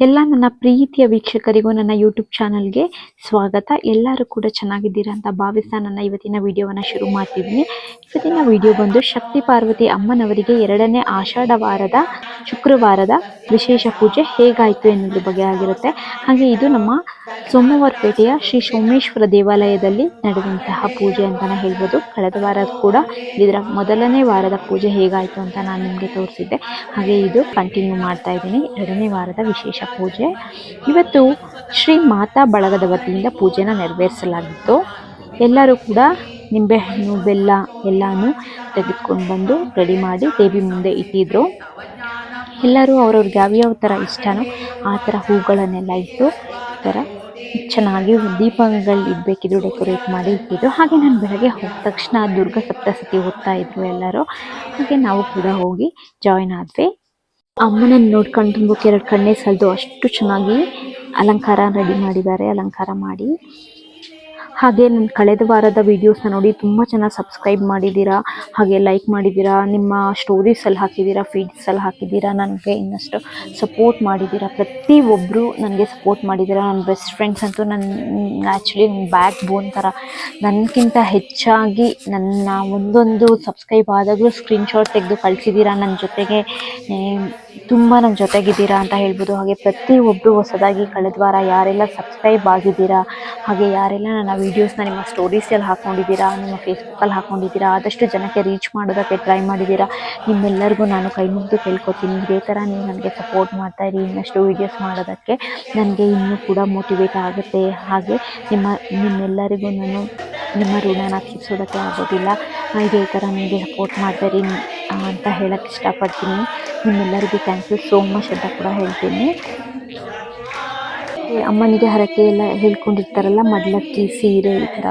ಎಲ್ಲ ನನ್ನ ಪ್ರೀತಿಯ ವೀಕ್ಷಕರಿಗೂ ನನ್ನ ಯೂಟ್ಯೂಬ್ ಚಾನಲ್ಗೆ ಸ್ವಾಗತ. ಎಲ್ಲರೂ ಕೂಡ ಚೆನ್ನಾಗಿದ್ದೀರಾ ಅಂತ ಭಾವಿಸ್ತಾ ನನ್ನ ಇವತ್ತಿನ ವಿಡಿಯೋವನ್ನು ಶುರು ಮಾಡ್ತಿದ್ದೀನಿ. ಇವತ್ತಿನ ವಿಡಿಯೋ ಬಂದು ಶಕ್ತಿ ಪಾರ್ವತಿ ಅಮ್ಮನವರಿಗೆ ಎರಡನೇ ಆಷಾಢ ವಾರದ ಶುಕ್ರವಾರದ ವಿಶೇಷ ಪೂಜೆ ಹೇಗಾಯಿತು ಎನ್ನುವುದ್ರ ಬಗ್ಗೆ ಆಗಿರುತ್ತೆ. ಹಾಗೆ ಇದು ನಮ್ಮ ಸೋಮವಾರಪೇಟೆಯ ಶ್ರೀ ಸೋಮೇಶ್ವರ ದೇವಾಲಯದಲ್ಲಿ ನಡೆದಂತಹ ಪೂಜೆ ಅಂತಲೇ ಹೇಳ್ಬೋದು. ಕಳೆದ ವಾರ ಕೂಡ ಇದರ ಮೊದಲನೇ ವಾರದ ಪೂಜೆ ಹೇಗಾಯಿತು ಅಂತ ನಾನು ನಿಮಗೆ ತೋರಿಸಿದ್ದೆ. ಹಾಗೆ ಇದು ಕಂಟಿನ್ಯೂ ಮಾಡ್ತಾ ಇದ್ದೀನಿ. ಎರಡನೇ ವಾರದ ವಿಶೇಷ ಪೂಜೆ. ಇವತ್ತು ಶ್ರೀ ಮಾತಾ ಬಳಗದ ವತಿಯಿಂದ ಪೂಜೆನ ನೆರವೇರಿಸಲಾಗಿತ್ತು. ಎಲ್ಲರೂ ಕೂಡ ನಿಂಬೆಹಣ್ಣು ಬೆಲ್ಲ ಎಲ್ಲಾನು ತೆಗೆದುಕೊಂಡು ಬಂದು ರೆಡಿ ಮಾಡಿ ದೇವಿ ಮುಂದೆ ಇಟ್ಟಿದ್ರು. ಎಲ್ಲರೂ ಅವ್ರವ್ರಿಗೆ ಯಾವ್ಯಾವ ಥರ ಇಷ್ಟನೋ ಆ ಥರ ಹೂಗಳನ್ನೆಲ್ಲ ಇಟ್ಟು ಈ ಥರ ಚೆನ್ನಾಗಿ ದೀಪಗಳು ಇಡಬೇಕಿದ್ರು, ಡೆಕೋರೇಟ್ ಮಾಡಿ ಇಟ್ಟಿದ್ರು. ಹಾಗೆ ನಾನು ಬೆಳಗ್ಗೆ ಹೋದ ತಕ್ಷಣ ದುರ್ಗಾ ಸಪ್ತಸತಿ ಓದ್ತಾ ಇದ್ರು ಎಲ್ಲರೂ. ಹಾಗೆ ನಾವು ಕೂಡ ಹೋಗಿ ಜಾಯಿನ್ ಆದ್ವಿ. ಅಮ್ಮನನ್ನು ನೋಡ್ಕೊಂಡು ತುಂಬಕ್ಕೆ ಎರಡು ಕಣ್ಣೇ ಸಾಲದು ಅಷ್ಟು ಚೆನ್ನಾಗಿ ಅಲಂಕಾರ ರೆಡಿ ಮಾಡಿದ್ದಾರೆ, ಅಲಂಕಾರ ಮಾಡಿ. ಹಾಗೆ ನನ್ನ ಕಳೆದ ವಾರದ ವೀಡಿಯೋಸ್ನ ನೋಡಿ ತುಂಬ ಚೆನ್ನಾಗಿ ಸಬ್ಸ್ಕ್ರೈಬ್ ಮಾಡಿದ್ದೀರಾ, ಹಾಗೆ ಲೈಕ್ ಮಾಡಿದ್ದೀರಾ, ನಿಮ್ಮ ಸ್ಟೋರೀಸಲ್ಲಿ ಹಾಕಿದ್ದೀರಾ ಫೀಡ್ಸಲ್ಲಿ ಹಾಕಿದ್ದೀರಾ, ನನಗೆ ಇನ್ನಷ್ಟು ಸಪೋರ್ಟ್ ಮಾಡಿದ್ದೀರಾ ಪ್ರತಿಯೊಬ್ಬರು ನನಗೆ ಸಪೋರ್ಟ್ ಮಾಡಿದ್ದೀರಾ ನನ್ನ ಬೆಸ್ಟ್ ಫ್ರೆಂಡ್ಸ್ ಅಂತೂ ನನ್ನ ಆ್ಯಕ್ಚುಲಿ ನನ್ನ ಬ್ಯಾಕ್ ಬೋನ್ ಥರ. ನನಗಿಂತ ಹೆಚ್ಚಾಗಿ ನನ್ನ ಒಂದೊಂದು ಸಬ್ಸ್ಕ್ರೈಬ್ ಆದಾಗಲೂ ಸ್ಕ್ರೀನ್ಶಾಟ್ ತೆಗೆದು ಕಳಿಸಿದ್ದೀರಾ ನನ್ನ ಜೊತೆಗೆ ತುಂಬ ನನ್ನ ಜೊತೆಗಿದ್ದೀರಾ ಅಂತ ಹೇಳ್ಬೋದು. ಹಾಗೆ ಪ್ರತಿಯೊಬ್ಬರು ಹೊಸದಾಗಿ ಕಳೆದ ವಾರ ಯಾರೆಲ್ಲ ಸಬ್ಸ್ಕ್ರೈಬ್ ಆಗಿದ್ದೀರಾ, ಹಾಗೆ ಯಾರೆಲ್ಲ ನನ್ನ ವೀಡಿಯೋಸ್ನ ನಿಮ್ಮ ಸ್ಟೋರೀಸಲ್ಲಿ ಹಾಕ್ಕೊಂಡಿದ್ದೀರಾ ನಿಮ್ಮ ಫೇಸ್ಬುಕ್ಕಲ್ಲಿ ಹಾಕ್ಕೊಂಡಿದ್ದೀರಾ ಆದಷ್ಟು ಜನಕ್ಕೆ ರೀಚ್ ಮಾಡೋದಕ್ಕೆ ಟ್ರೈ ಮಾಡಿದ್ದೀರಾ, ನಿಮ್ಮೆಲ್ಲರಿಗೂ ನಾನು ಕೈ ಮುಗಿದು ಕೇಳ್ಕೊತೀನಿ. ಇದೇ ಥರ ನೀವು ನನಗೆ ಸಪೋರ್ಟ್ ಮಾಡ್ತಾ ಇರಿ, ಇನ್ನಷ್ಟು ವೀಡಿಯೋಸ್ ಮಾಡೋದಕ್ಕೆ ನನಗೆ ಇನ್ನೂ ಕೂಡ ಮೋಟಿವೇಟ್ ಆಗುತ್ತೆ. ಹಾಗೆ ನಿಮ್ಮ, ನಿಮ್ಮೆಲ್ಲರಿಗೂ ನಾನು ನಿಮ್ಮ ಋಣನ ತೀರಿಸೋದಕ್ಕೆ ಆಗೋದಿಲ್ಲ. ಇದೇ ಥರ ನನಗೆ ಸಪೋರ್ಟ್ ಮಾಡ್ತಾ ಇರಿ. ಅಂತ ಹೇಳಕ್ಕೆ ಇಷ್ಟಪಡ್ತೀನಿ. ನಿಮ್ಮೆಲ್ಲರಿಗೂ ಥ್ಯಾಂಕ್ ಯು ಸೋ ಮಚ್ ಅಂತ ಕೂಡ ಹೇಳ್ತೀನಿ. ಅಮ್ಮನಿಗೆ ಹರಕೆ ಎಲ್ಲ ಹೇಳ್ಕೊಂಡಿರ್ತಾರಲ್ಲ, ಮಡ್ಲಕ್ಕಿ ಸೀರೆ ಈ ಥರ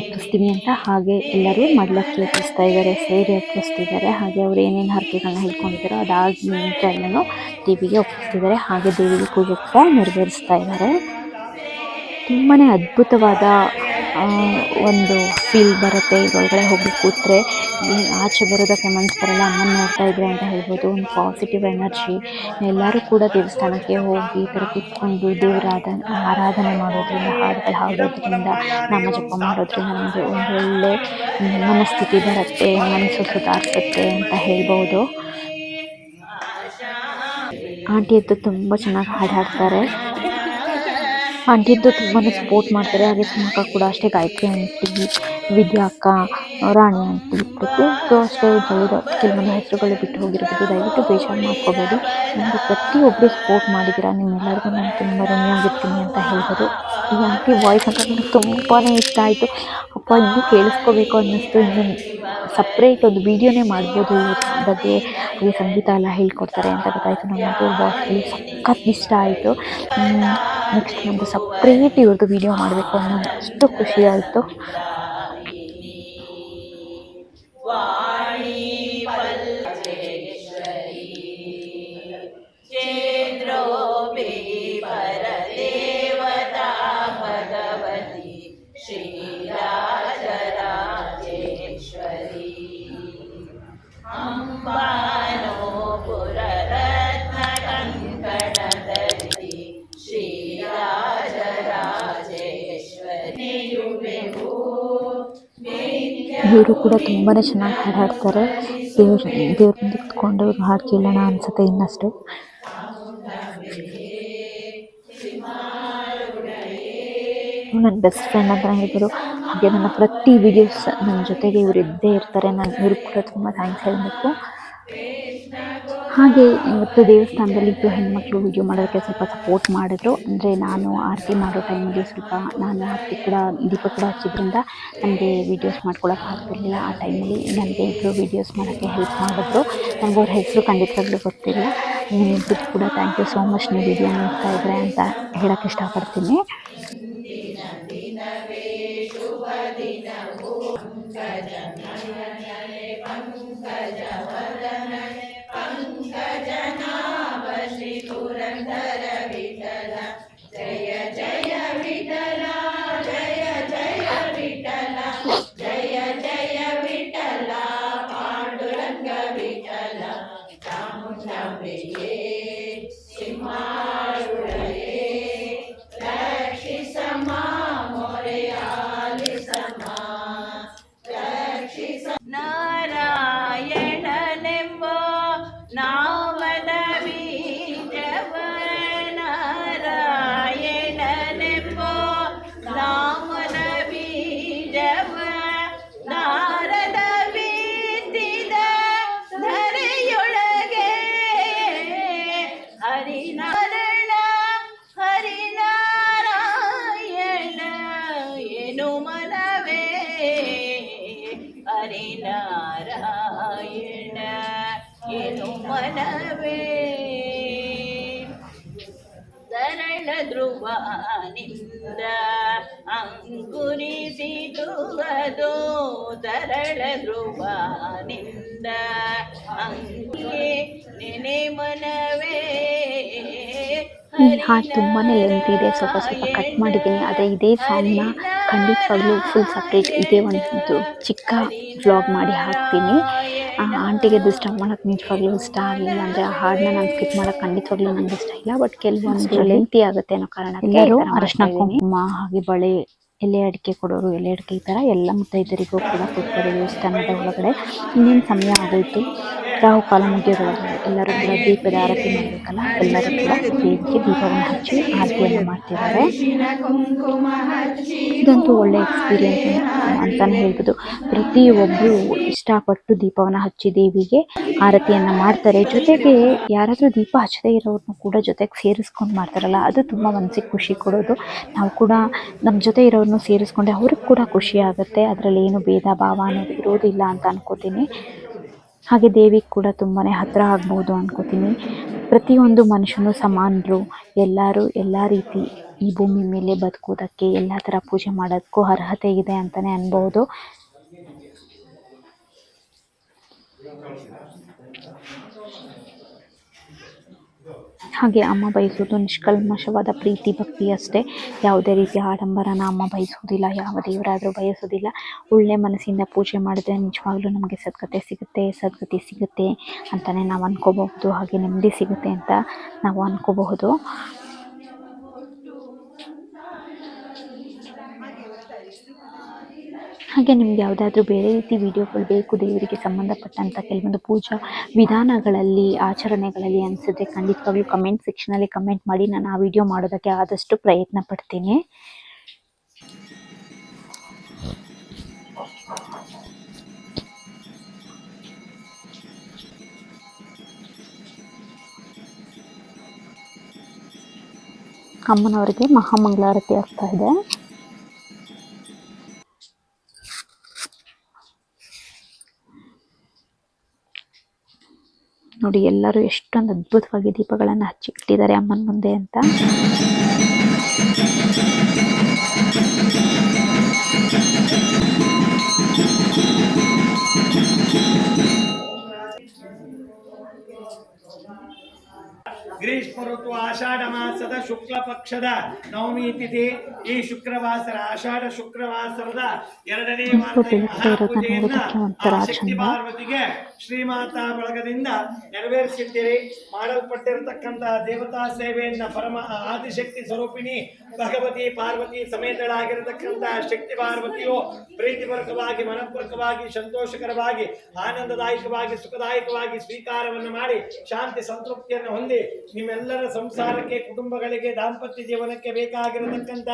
ಒಪ್ಪಿಸ್ತೀನಿ ಅಂತ ಹಾಗೆ ಎಲ್ಲರೂ ಮಡ್ಲಕ್ಕಿ ಒಪ್ಪಿಸ್ತಾ ಇದ್ದಾರೆ, ಸೀರೆ ಒಪ್ಪಿಸ್ತಿದ್ದಾರೆ ಹಾಗೆ ಅವ್ರು ಏನೇನು ಹರಕೆಗಳನ್ನ ಹೇಳ್ಕೊಂಡಿದ್ದಾರೋ ಅದಾದ ಎಲ್ಲನೂ ದೇವಿಗೆ ಒಪ್ಪಿಸ್ತಿದ್ದಾರೆ. ಹಾಗೆ ದೇವಿಗೆ ಪೂಜೆ ಕೂಡ ನೆರವೇರಿಸ್ತಾ ಇದ್ದಾರೆ. ತುಂಬಾ ಅದ್ಭುತವಾದ ಒಂದು ಫೀಲ್ ಬರುತ್ತೆ. ಇದರೊಳಗಡೆ ಹೋಗಿ ಕೂತ್ರೆ ಆಚೆ ಬರೋದಕ್ಕೆ ಮನ್ಸು ಬರಲ್ಲ ಅಮ್ಮನ ನೋಡ್ತಾ ಇದ್ರೆ ಅಂತ ಹೇಳ್ಬೋದು. ಒಂದು ಪಾಸಿಟಿವ್ ಎನರ್ಜಿ ಎಲ್ಲರೂ ಕೂಡ ದೇವಸ್ಥಾನಕ್ಕೆ ಹೋಗಿ ಈ ಥರ ಕೂತ್ಕೊಂಡು ದೇವರ ಆರಾಧನೆ ಮಾಡೋದ್ರಿಂದ, ಹಾಡುಗಳು ಹಾಡೋದ್ರಿಂದ ನಾಮ ಜಪ ಮಾಡೋದ್ರಿಂದ ನಮಗೆ ಒಳ್ಳೆ ಮನಸ್ಥಿತಿ ಬರುತ್ತೆ, ಮನಸ್ಸು ಸುಧಾರಿಸುತ್ತೆ ಅಂತ ಹೇಳ್ಬೋದು. ಆಂಟಿ ಅಂತೂ ತುಂಬ ಚೆನ್ನಾಗಿ ಹಾಡು ಹಾಡ್ತಾರೆ ಆಂಟಿದ್ದು ತುಂಬಾ ಸಪೋರ್ಟ್ ಮಾಡ್ತಾರೆ. ಹಾಗೆ ಸುಮಕ್ಕ ಕೂಡ ಅಷ್ಟೇ ಗಾಯತ್ರಿ ಆಂಟಿ ವಿದ್ಯಾ ಅಕ್ಕ, ರಾಣಿ ಆಂಟಿ ಪ್ರತಿಯೊಬ್ಬರು ಅಷ್ಟೇ ಬೇರೆ ಕೆಲವೊಂದು ಹೆಸರುಗಳು ಬಿಟ್ಟು ಹೋಗಿರ್ಬೋದು. ದಯವಿಟ್ಟು ಬೇಜಾರು ಮಾಡ್ಕೋಬೇಡಿ. ನನಗೆ ಪ್ರತಿಯೊಬ್ಬರು ಸಪೋರ್ಟ್ ಮಾಡಿದ್ದೀರಾ? ನಿಮ್ಮೆಲ್ಲರಿಗೂ ನಾನು ತುಂಬ ಋಣಿಯಾಗಿರ್ತೀನಿ ಅಂತ ಹೇಳ್ಬೋದು ಈ ಆಂಟಿ ವಾಯ್ಸ್ ಅಂತ ನನಗೆ ತುಂಬಾ ಇಷ್ಟ ಆಯಿತು. ಅಪ್ಪ, ಇನ್ನೂ ಕೇಳಿಸ್ಕೋಬೇಕು ಅನ್ನಿಸ್ತು. ಇನ್ನು ಸಪ್ರೇಟ್ ಒಂದು ವೀಡಿಯೋನೇ ಮಾಡ್ಬೋದು. ಇವ್ರ ಬಗ್ಗೆ ಈ ಸಂಗೀತ ಎಲ್ಲ ಹೇಳ್ಕೊಡ್ತಾರೆ ಅಂತ ಗೊತ್ತಾಯಿತು. ನನಗೆ ವಾಯ್ಸ್ ಸಖತ್ ಇಷ್ಟ ಆಯಿತು. ನೆಕ್ಸ್ಟ್ ಒಂದು ಸಪ್ರೇಟ್ ಇವ್ರದ್ದು ವೀಡಿಯೋ ಮಾಡಬೇಕು ಅನ್ನೋ ಅಷ್ಟು ಖುಷಿ ಆಯಿತು. ಇವರು ಕೂಡ ತುಂಬಾನೇ ಚೆನ್ನಾಗಿ ಹಾಡು ಹಾಡ್ತಾರೆ ದೇವ್ರ ದೇವ್ರ ಮುಂದೆ ಹಾಡು ಕೇಳೋಣ ಅನ್ಸುತ್ತೆ ಇನ್ನಷ್ಟು. ನನ್ನ ಬೆಸ್ಟ್ ಫ್ರೆಂಡ್ ಅಂತ ಹೇಳ್ಬೋದು. ಹಾಗೆ ನನ್ನ ಪ್ರತಿ ವಿಡಿಯೋಸ್ ನನ್ನ ಜೊತೆಗೆ ಇವರು ಇದ್ದೇ ಇರ್ತಾರೆ. ನಾನು ಇವ್ರಿಗೆ ಕೂಡ ತುಂಬ ಥ್ಯಾಂಕ್ಸ್ ಹೇಳಬೇಕು. ಹಾಗೆ ಇವತ್ತು ದೇವಸ್ಥಾನದಲ್ಲಿ ಇಬ್ಬರು ಹೆಣ್ಮಕ್ಳು ವಿಡಿಯೋ ಮಾಡೋದಕ್ಕೆ ಸ್ವಲ್ಪ ಸಪೋರ್ಟ್ ಮಾಡಿದ್ರು. ಅಂದರೆ ನಾನು ಆರತಿ ಮಾಡೋ ಟೈಮಲ್ಲಿ ಸ್ವಲ್ಪ ನಾನು ಆರತಿ ಕೂಡ, ದೀಪ ಕೂಡ ಹಚ್ಚಿದ್ರಿಂದ ನನಗೆ ವೀಡಿಯೋಸ್ ಮಾಡ್ಕೊಳಕ್ಕೆ ಆಗ್ತಿರಲಿಲ್ಲ. ಆ ಟೈಮಲ್ಲಿ ನನಗೆ ಇಬ್ಬರು ವೀಡಿಯೋಸ್ ಮಾಡೋಕ್ಕೆ ಹೆಲ್ಪ್ ಮಾಡಿದ್ರು. ನನಗೆ ಅವ್ರ ಹೆಸರು ಖಂಡಿತವಾಗ್ಲೂ ಗೊತ್ತಿಲ್ಲ. ನೀವಿಬ್ಬರು ಕೂಡ ಥ್ಯಾಂಕ್ ಯು ಸೋ ಮಚ್ ನೀವು ವೀಡಿಯೋ ನೋಡ್ತಾ ಇದ್ರೆ ಅಂತ ಹೇಳೋಕ್ಕೆ ಇಷ್ಟಪಡ್ತೀನಿ. ಹರಿನಾರಾಯಣ ಏನು ಮನವೇ? ಸರಳ ಧ್ರುವನಿಂದ ಅಂಕುರಿಸಿದುವುದು ತರಳ ಧ್ರುವನಿಂದ ಅಂಗೆ ನೆನೆ ಮನವೇ? ಹಾಡು ತುಂಬಾನೇ ಎಂತಿದೆ ಸ್ವಲ್ಪ ಸ್ವಲ್ಪ ಕಟ್ ಮಾಡಿದ್ದೀನಿ. ಅದೇ ಇದೇ ಸಾಂಗ್ನ ಖಂಡಿತವಾಗ್ಲೂ ಫುಲ್ ಸಪ್ರೇಟ್ ಇದೇ ಒಂದು ಚಿಕ್ಕ ವ್ಲಾಗ್ ಮಾಡಿ ಹಾಕ್ತೀನಿ. ಆ ಆಂಟಿಗೆ ಇಷ್ಟ ಮಾಡೋಕ್ಕೆ ನಿಜವಾಗ್ಲೂ ಇಷ್ಟ ಆಗಲಿಲ್ಲ ಅಂದರೆ ಆ ಹಾಡನ್ನ ನಾನು ಸ್ಕಿಪ್ ಮಾಡೋಕ್ಕೆ ಖಂಡಿತವಾಗ್ಲೂ ನನಗೆ ಇಷ್ಟ ಇಲ್ಲ ಬಟ್ ಕೆಲವೊಂದು ಲೆಂತಿ ಆಗುತ್ತೆ ಅನ್ನೋ ಕಾರಣ ಅರಶಿನ ಕುಂಕುಮ ಹಾಗೆ ಬಳೆ ಎಲೆ ಅಡಿಕೆ ಕೊಡೋರು ಎಲೆ ಅಡಿಕೆ ಈ ಥರ ಎಲ್ಲ ಮುತ್ತೈದರಿಗೂ ಕೂಡ ಕೊಡ್ತಾರೆ ದೇವಸ್ಥಾನದ ಒಳಗಡೆ. ಇನ್ನೇನು ಸಮಯ ಆಗೋಯ್ತು? ರಾಹು ಕಾಲ ಮುಗಿಯೋದ್ರೊಳಗೆ ಎಲ್ಲರೂ ಕೂಡ ದೀಪದ ಆರತಿ ಮಾಡಬೇಕಲ್ಲ? ಎಲ್ಲರೂ ಕೂಡ ದೇವಿಗೆ ದೀಪವನ್ನು ಹಚ್ಚಿ ಆರತಿಯನ್ನು ಮಾಡ್ತಿದ್ದಾರೆ. ಇದಂತೂ ಒಳ್ಳೆ ಎಕ್ಸ್ಪೀರಿಯನ್ಸ್ ಅಂತಾನೆ ಹೇಳ್ಬೋದು. ಪ್ರತಿಯೊಬ್ಬರು ಇಷ್ಟಪಟ್ಟು ದೀಪವನ್ನು ಹಚ್ಚಿ ದೇವಿಗೆ ಆರತಿಯನ್ನು ಮಾಡ್ತಾರೆ. ಜೊತೆಗೆ ಯಾರಾದರೂ ದೀಪ ಹಚ್ಚದೇ ಇರೋರ್ನು ಕೂಡ ಜೊತೆಗೆ ಸೇರಿಸ್ಕೊಂಡು ಮಾಡ್ತಾರಲ್ಲ, ಅದು ತುಂಬ ಮನಸ್ಸಿಗೆ ಖುಷಿ ಕೊಡೋದು. ನಾವು ಕೂಡ ನಮ್ಮ ಜೊತೆ ಇರೋರ್ನು ಸೇರಿಸ್ಕೊಂಡೆ ಅವ್ರಿಗೆ ಕೂಡ ಖುಷಿ ಆಗುತ್ತೆ. ಅದರಲ್ಲಿ ಏನು ಭೇದ ಭಾವ ಅನ್ನೋದು ಇರೋದಿಲ್ಲ ಅಂತ ಅನ್ಕೋತೀನಿ. ಹಾಗೆ ದೇವಿ ಕೂಡ ತುಂಬಾ ಹತ್ತಿರ ಆಗ್ಬೋದು ಅನ್ಕೋತೀನಿ. ಪ್ರತಿಯೊಂದು ಮನುಷ್ಯನು ಸಮಾನರು. ಎಲ್ಲರೂ ಎಲ್ಲ ರೀತಿ ಈ ಭೂಮಿ ಮೇಲೆ ಬದುಕೋದಕ್ಕೆ ಎಲ್ಲ ಥರ ಪೂಜೆ ಮಾಡೋದಕ್ಕೂ ಅರ್ಹತೆ ಇದೆ ಅಂತಲೇ ಅನ್ಬೋದು. ಹಾಗೆ ಅಮ್ಮ ಬಯಸೋದು ನಿಷ್ಕಲ್ಮಶವಾದ ಪ್ರೀತಿ ಭಕ್ತಿ ಅಷ್ಟೇ ಯಾವುದೇ ರೀತಿಯ ಆಡಂಬರನ ಅಮ್ಮ ಬಯಸೋದಿಲ್ಲ ಯಾವ ದೇವರಾದರೂ ಬಯಸೋದಿಲ್ಲ ಒಳ್ಳೆ ಮನಸ್ಸಿಂದ ಪೂಜೆ ಮಾಡಿದ್ರೆ ನಿಜವಾಗ್ಲೂ ನಮಗೆ ಸದ್ಗತೆ ಸಿಗುತ್ತೆ, ಸದ್ಗತಿ ಸಿಗುತ್ತೆ ಅಂತಲೇ ನಾವು ಅನ್ಕೋಬಹುದು, ಹಾಗೆ ನೆಮ್ಮದಿ ಸಿಗುತ್ತೆ ಅಂತ ನಾವು ಅನ್ಕೋಬಹುದು. ಹಾಗೆ ನಿಮ್ಗೆ ಯಾವುದಾದ್ರೂ ಬೇರೆ ರೀತಿ ವಿಡಿಯೋಗಳು ಬೇಕು, ದೇವರಿಗೆ ಸಂಬಂಧಪಟ್ಟಂಥ ಕೆಲವೊಂದು ಪೂಜಾ ವಿಧಾನಗಳಲ್ಲಿ, ಆಚರಣೆಗಳಲ್ಲಿ ಅನಿಸಿದ್ರೆ ಖಂಡಿತವಾಗ್ಲೂ ಕಮೆಂಟ್ ಸೆಕ್ಷನಲ್ಲಿ ಕಮೆಂಟ್ ಮಾಡಿ. ನಾನು ಆ ವಿಡಿಯೋ ಮಾಡೋದಕ್ಕೆ ಆದಷ್ಟು ಪ್ರಯತ್ನ ಪಡ್ತೀನಿ. ಅಮ್ಮನವರಿಗೆ ಮಹಾಮಂಗಳಾರತಿ ಆಗ್ತಾ ಇದೆ. ನೋಡಿ ಎಲ್ಲರೂ ಎಷ್ಟೊಂದು ಅದ್ಭುತವಾಗಿ ದೀಪಗಳನ್ನು ಹಚ್ಚಿ ಇಟ್ಟಿದ್ದಾರೆ ಅಮ್ಮನ ಮುಂದೆ ಅಂತ. ಗ್ರೀಷ್ಮ ಋತು ಆಷಾಢ ಮಾಸದ ಶುಕ್ಲ ಪಕ್ಷದ ನವಮಿ ತಿಥಿ ಈ ಶುಕ್ರವಾಸರ ಆಷಾಢ ಶುಕ್ರವಾಸರದ ಎರಡನೇ ಶಕ್ತಿ. ಪಾರ್ವತಿಗೆ ಶ್ರೀಮಾತಾ ಬಳಗದಿಂದ ನೆರವೇರಿಸಿದ್ದೀರಿ ಮಾಡಲ್ಪಟ್ಟಿರತಕ್ಕಂತಹ ದೇವತಾ ಸೇವೆಯನ್ನ ಪರಮ ಆದಿಶಕ್ತಿ ಸ್ವರೂಪಿಣಿ ಭಗವತಿ ಪಾರ್ವತಿ ಸಮೇತಳಾಗಿರತಕ್ಕಂತಹ ಶಕ್ತಿ ಪಾರ್ವತಿಯು ಪ್ರೀತಿಪೂರ್ವಕವಾಗಿ ಮನಪೂರ್ವಕವಾಗಿ ಸಂತೋಷಕರವಾಗಿ ಆನಂದದಾಯಕವಾಗಿ ಸುಖದಾಯಕವಾಗಿ ಸ್ವೀಕಾರವನ್ನು ಮಾಡಿ ಶಾಂತಿ ಸಂತೃಪ್ತಿಯನ್ನು ಹೊಂದಿ ನಿಮ್ಮೆಲ್ಲರ ಸಂಸಾರಕ್ಕೆ ಕುಟುಂಬಗಳಿಗೆ ದಾಂಪತ್ಯ ಜೀವನಕ್ಕೆ ಬೇಕಾಗಿರತಕ್ಕಂತ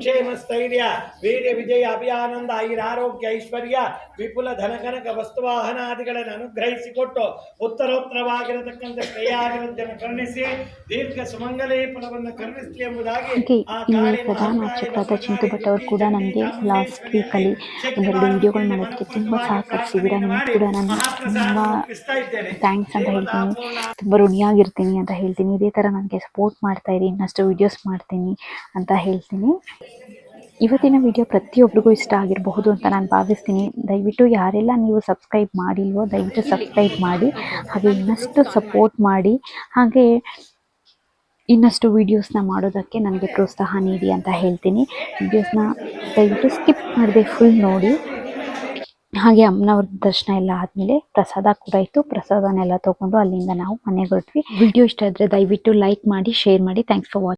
ಕ್ಷೇಮ ಸ್ಥೈರ್ಯ ವೀರ್ಯ ವಿಜಯ ಅಭಿಯಾನಂದ ಐರ ಆರೋಗ್ಯ ಐಶ್ವರ್ಯ ವಿಪುಲ ಧನಕನಕ ವಸ್ತುವಾಹನಾದಿಗಳನ್ನು ಅನುಗ್ರಹಿಸಿಕೊಟ್ಟು ಉತ್ತರೋತ್ತರವಾಗಿರತಕ್ಕಂಥ ಶ್ರೇಯಾಗಿರುವುದನ್ನು ಕರುಣಿಸಿ ದೀರ್ಘ ಸುಮಂಗಲೇ ಫಲವನ್ನು ಕರುಣಿಸಲಿ ಎಂಬುದಾಗಿ ಆ ಈ ಚಿಂಟು ಭಟ್ ಅವರು ಕೂಡ ನಮಗೆ ಲಾಸ್ಟ್ ವೀಕಲ್ಲಿ ಒಂದೆರಡು ವಿಡಿಯೋಗಳು ಮಾಡೋದಕ್ಕೆ ತುಂಬ ಸಹಕರಿಸಿದ್ದೀರ ನಿಮಗೆ ಕೂಡ. ನಾನು ತುಂಬ ಥ್ಯಾಂಕ್ಸ್ ಅಂತ ಹೇಳ್ತೀನಿ. ತುಂಬ ಋಣಿಯಾಗಿರ್ತೀನಿ ಅಂತ ಹೇಳ್ತೀನಿ ಇದೇ ಥರ ನನಗೆ ಸಪೋರ್ಟ್ ಮಾಡ್ತಾ ಇರಿ, ಇನ್ನಷ್ಟು ವೀಡಿಯೋಸ್ ಮಾಡ್ತೀನಿ ಅಂತ ಹೇಳ್ತೀನಿ. ಇವತ್ತಿನ ವಿಡಿಯೋ ಪ್ರತಿಯೊಬ್ಬರಿಗೂ ಇಷ್ಟ ಆಗಿರಬಹುದು ಅಂತ ನಾನು ಭಾವಿಸ್ತೀನಿ. ದಯವಿಟ್ಟು ಯಾರೆಲ್ಲ ನೀವು ಸಬ್ಸ್ಕ್ರೈಬ್ ಮಾಡಿಲ್ವೋ, ದಯವಿಟ್ಟು ಸಬ್ಸ್ಕ್ರೈಬ್ ಮಾಡಿ, ಹಾಗೆ ಇನ್ನಷ್ಟು ಸಪೋರ್ಟ್ ಮಾಡಿ, ಹಾಗೆ ಇನ್ನಷ್ಟು ವೀಡಿಯೋಸ್ನ ಮಾಡೋದಕ್ಕೆ ನನಗೆ ಪ್ರೋತ್ಸಾಹ ನೀಡಿ ಅಂತ ಹೇಳ್ತೀನಿ. ವೀಡಿಯೋಸ್ನ ದಯವಿಟ್ಟು ಸ್ಕಿಪ್ ಮಾಡದೆ ಫುಲ್ ನೋಡಿ. ಹಾಗೆ ಅಮ್ಮನವ್ರ ದರ್ಶನ ಎಲ್ಲ ಆದಮೇಲೆ ಪ್ರಸಾದ ಕೂಡ ಇತ್ತು. ಪ್ರಸಾದನೆಲ್ಲ ತಗೊಂಡು ಅಲ್ಲಿಂದ ನಾವು ಮನೆಗೆ ಹೊರಟ್ವಿ. ವಿಡಿಯೋ ಇಷ್ಟ ಆದ್ರೆ ದಯವಿಟ್ಟು ಲೈಕ್ ಮಾಡಿ ಶೇರ್ ಮಾಡಿ. Thanks for watching